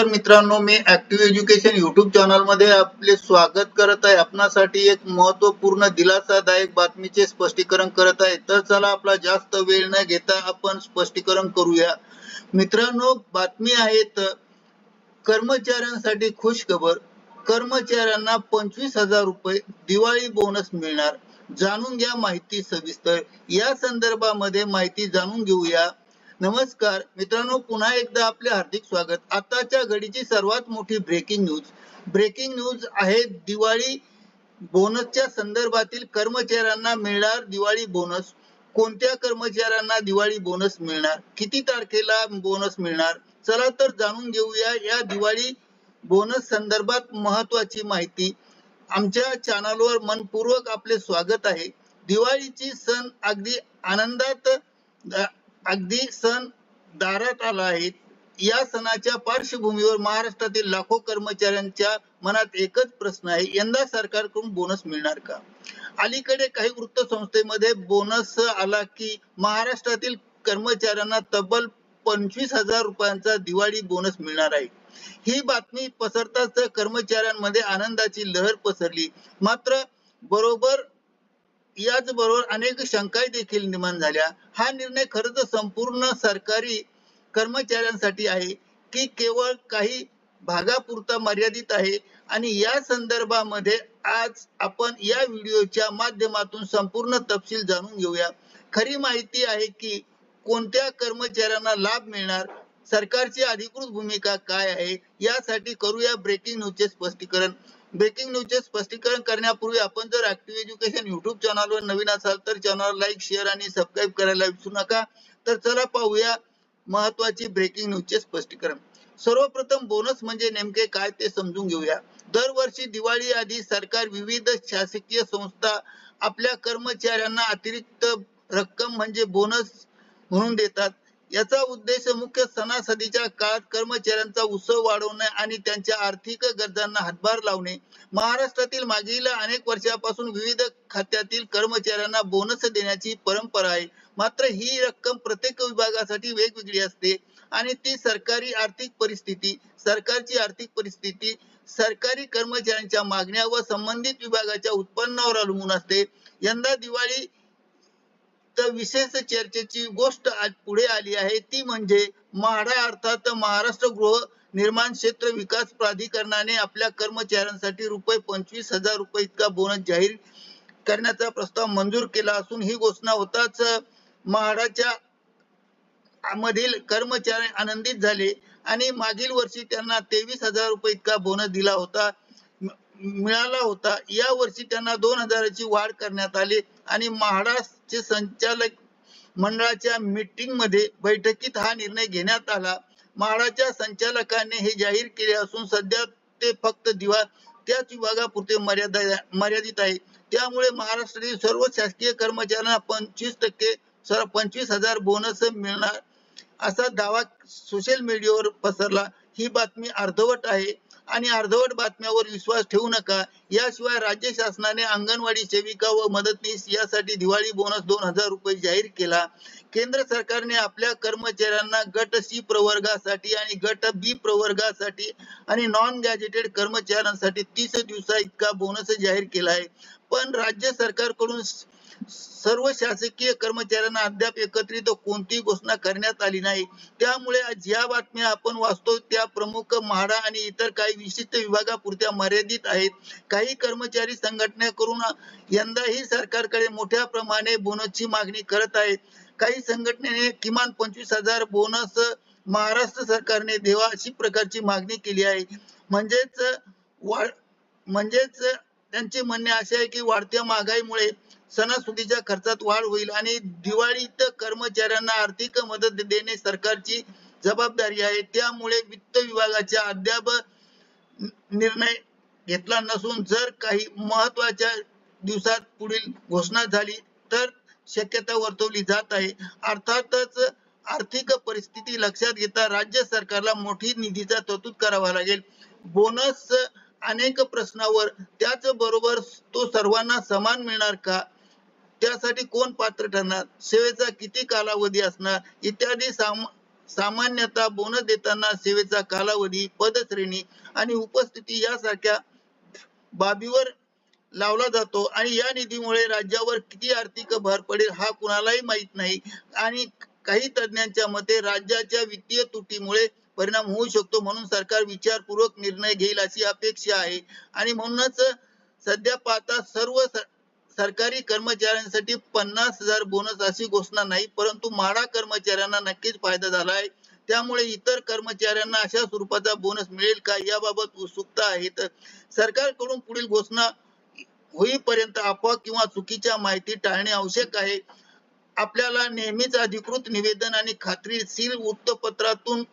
तर मित्रांनो मी ऍक्टिव्ह एज्युकेशन युट्यूब चॅनलमध्ये आपले स्वागत करत आहे. आपणासाठी एक महत्त्वपूर्ण दिलासादायक बातमीचे स्पष्टीकरण करत आहे. तर चला आपला जास्त वेळ न घेता आपण स्पष्टीकरण करूया. मित्रांनो बातमी आहे कर्मचाऱ्यांसाठी खुश खबर कर्मचाऱ्यांना पंचवीस हजार रुपये दिवाळी बोनस मिळणार. जाणून घ्या माहिती सविस्तर. या संदर्भामध्ये माहिती जाणून घेऊया. नमस्कार. मित्रांनो पुन्हा एकदा आपले हार्दिक स्वागत. आताच्या घडीची सर्वात मोठी ब्रेकिंग न्यूज ब्रेकिंग न्यूज आहे दिवाळी बोनसच्या संदर्भातील कर्मचाऱ्यांना मिळणार दिवाळी बोनस कोणत्या कर्मचाऱ्यांना दिवाळी बोनस मिळणार? किती तारखेला बोनस मिळणार? चला तर जाणून घेऊया या दिवाळी बोनस संदर्भात महत्वाची माहिती. आमच्या चॅनलवर मनपूर्वक आपले स्वागत आहे. दिवाळीची सण अगदी आनंदात अगदी सण दारात आला आहे. या सणाच्या पार्श्वभूमीवर महाराष्ट्रातील लाखो कर्मचाऱ्यांच्या मनात एकच प्रश्न आहे. यंदा सरकारकडून बोनस मिळणार का? अलीकडे काही वृत्तसंस्थेमध्ये बोनस आला की महाराष्ट्रातील कर्मचाऱ्यांना तब्बल पंचवीस हजार रुपयांचा दिवाळी बोनस मिळणार आहे. ही बातमी पसरताच कर्मचाऱ्यांमध्ये आनंदाची लहर पसरली. मात्र बरोबर याचबरोबर अनेक शंकाही देखील निर्माण झाल्या. हा निर्णय खरं तर संपूर्ण सरकारी कर्मचाऱ्यांसाठी आहे की केवळ काही भागापुरता मर्यादित आहे? आणि या संदर्भामध्ये आज आपण या व्हिडिओच्या माध्यमातून संपूर्ण तपशील जाणून घेऊया. खरी माहिती आहे की कोणत्या कर्मचाऱ्यांना लाभ मिळणार सरकारची अधिकृत भूमिका काय आहे? यासाठी करूया ब्रेकिंग न्यूजचे स्पष्टीकरण. ब्रेकिंग न्यूजचे स्पष्टीकरण करण्यापूर्वी आपण जर ऍक्टिव्ह एज्युकेशन युट्यूब चॅनलवर नवीन असाल तर चॅनल लाईक शेअर आणि सबस्क्राईब करायला विसरू नका. तर चला पाहूया महत्वाची ब्रेकिंग न्यूजचे स्पष्टीकरण. सर्वप्रथम बोनस म्हणजे नेमके काय ते समजून घेऊया. दरवर्षी दिवाळी आधी सरकार विविध शासकीय संस्था आपल्या कर्मचाऱ्यांना अतिरिक्त रक्कम म्हणजे बोनस म्हणून देतात. याचा उद्देश मुख्य सणासदीच्या काळात कर्मचाऱ्यांचा उत्सव वाढवणे आणि त्यांच्या आर्थिक गरजांना हातभार लावणे. महाराष्ट्रातील मागील अनेक वर्षापासून विविध खात्यातील कर्मचाऱ्यांना बोनस देण्याची परंपरा आहे. मात्र ही रक्कम प्रत्येक विभागासाठी वेगवेगळी असते आणि ती सरकारी आर्थिक परिस्थिती सरकारची आर्थिक परिस्थिती सरकारी कर्मचाऱ्यांच्या मागण्या व संबंधित विभागाच्या उत्पन्नावर अवलंबून असते. यंदा दिवाळी तर विशेष चर्चेची गोष्ट आज पुढे आली आहे. ती म्हणजे म्हाडा अर्थात महाराष्ट्र गृह निर्माण क्षेत्र विकास प्राधिकरणाने आपल्या कर्मचाऱ्यांसाठी रुपये पंचवीस हजार रुपये इतका बोनस जाहीर करण्याचा प्रस्ताव मंजूर केला असून ही घोषणा होताच म्हाडाच्या मधील कर्मचारी आनंदित झाले आणि मागील वर्षी त्यांना तेवीस हजार रुपये इतका बोनस दिला होता. मिळाला होता. या वर्षी त्यांना दोन हजाराची वाढ करण्यात आली आणि महाराष्ट्रचे संचालक मंडळाच्या मीटिंगमध्ये बैठकीत हा निर्णय घेण्यात आला. म्हाडाच्या संचालकांनी हे जाहीर केले असून सध्या ते फक्त दिवा त्याच विभागापुरते मर्यादा मर्यादित आहे. त्यामुळे महाराष्ट्रातील सर्व शासकीय कर्मचाऱ्यांना पंचवीस टक्के सर पंचवीस हजार बोनस मिळणार असा दावा सोशल मीडियावर पसरला. ही बातमी अर्धवट आहे. आणि अर्धवट बातम्यावर विश्वास ठेवू नका. याशिवाय राज्य शासनाने अंगणवाडी सेविका व मदतनीस यासाठी दिवाळी बोनस दोन हजार रुपये जाहीर केला. केंद्र सरकारने आपल्या कर्मचाऱ्यांना गट सी प्रवर्गासाठी आणि गट बी प्रवर्गासाठी आणि नॉन गॅजेटेड कर्मचाऱ्यांसाठी तीस दिवसा इतका बोनस जाहीर केला आहे. पण राज्य सरकारकडून सर्व शासकीय कर्मचाऱ्यांना अद्याप एकत्रित कोणतीही घोषणा करण्यात आली नाही. त्यामुळे ज्या बातम्या आपण वाचतो त्या प्रमुख म्हाडा आणि इतर काही विशिष्ट विभागापुरत्या मर्यादित आहेत. काही कर्मचारी संघटनेकडून यंदाही सरकारकडे मोठ्या प्रमाणे बोनसची मागणी करत आहेत. काही संघटनेने किमान पंचवीस हजार बोनस महाराष्ट्र सरकारने देवा अशी प्रकारची मागणी केली आहे. म्हणजेच वाढ म्हणजेच त्यांचे म्हणणे असे आहे की वाढत्या महागाईमुळे सणासुदीच्या खर्चात वाढ होईल आणि दिवाळीत कर्मचाऱ्यांना आर्थिक मदत देणे सरकारची जबाबदारी आहे. त्यामुळे वित्त विभागाच्या अद्याप निर्णय घेतला नसून जर काही महत्त्वाच्या दिवसात पुढील घोषणा झाली तर शक्यता वर्तवली जात आहे. अर्थातच आर्थिक परिस्थिती लक्षात घेता राज्य सरकारला मोठी निधीचा तरतूद करावा लागेल. बोनस अनेक प्रश्नावर त्याचबरोबर तो सर्वांना समान मिळणार का? त्यासाठी कोण पात्र ठरणार? सेवेचा किती कालावधी असणार? इत्यादी साम सामान्यतः बोनस देताना सेवेचा कालावधी पदश्रेणी आणि उपस्थिती यासारख्या बाबीवर लावला जातो आणि या निधीमुळे राज्यावर किती आर्थिक भर पडेल हा कुणालाही माहीत नाही आणि काही तज्ञांच्या मते राज्याच्या वित्तीय तुटीमुळे परिणाम होऊ शकतो म्हणून सरकार विचारपूर्वक निर्णय घेईल अशी अपेक्षा आहे. आणि म्हणूनच सध्या पाहता सर्व सरकारी कर्मचाऱ्यांसाठी पन्नास हजार बोनस अशी घोषणा नाही परंतु माडा कर्मचाऱ्यांना नक्कीच फायदा झाला आहे. त्यामुळे इतर कर्मचाऱ्यांना अशा स्वरूपाचा बोनस मिळेल का? याबाबत उत्सुकता आहे. तर सरकारकडून पुढील घोषणा होईपर्यंत अफवा किंवा चुकीच्या माहिती टाळणे आवश्यक आहे. आपल्याला नेहमीच अधिकृत निवेदन आणि खात्रीशीर वृत्तपत्रातून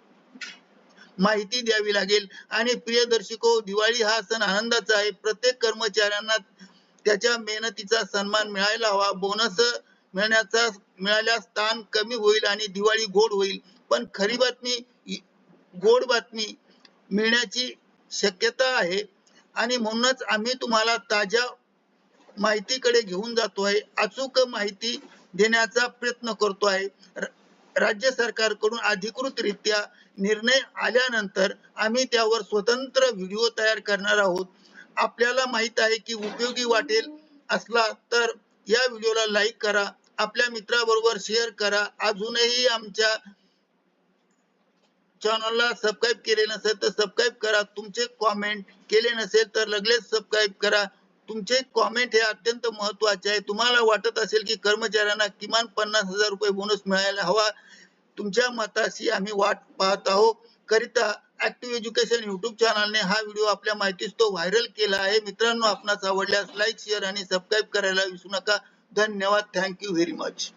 माहिती द्यावी लागेल. आणि प्रियदर्शको दिवाळी हा सण आनंदाचा आहे. प्रत्येक कर्मचाऱ्यांना त्याच्या मेहनतीचा सन्मान मिळायला हवा. बोनस मिळण्याचा मिळाल्यास ताण कमी होईल आणि दिवाळी गोड होईल. पण खरी बातमी गोड बातमी मिळण्याची शक्यता आहे. आणि म्हणूनच आम्ही तुम्हाला ताज्या माहितीकडे घेऊन जातो आहे अचूक माहिती देण्याचा प्रयत्न करतो आहे राज्य सरकारकडून अधिकृतरित्या निर्णय आल्यानंतर आम्ही त्यावर स्वतंत्र व्हिडिओ तयार करणार आहोत. आपल्याला माहीत आहे की उपयोगी वाटेल असला तर या व्हिडिओला लाईक करा आपल्या मित्राबरोबर शेअर करा. अजूनही आमच्या चॅनलला सबस्क्राईब केले नसेल तर सबस्क्राईब करा. तुमचे कॉमेंट केले नसेल तर लगेच सबस्क्राईब करा. तुमचे कॉमेंट हे अत्यंत महत्त्वाचे आहे. तुम्हाला वाटत असेल की कर्मचाऱ्यांना किमान पन्नास हजार रुपये बोनस मिळायला हवा. तुमच्या मताशी आम्ही वाट पाहत आहोत. करिता ऍक्टिव्ह एज्युकेशन युट्यूब चॅनलने हा व्हिडिओ आपल्या माहितीस तो व्हायरल केला आहे. मित्रांनो आपणास आवडल्यास लाईक शेअर आणि सबस्क्राईब करायला विसरू नका. धन्यवाद. Thank you very much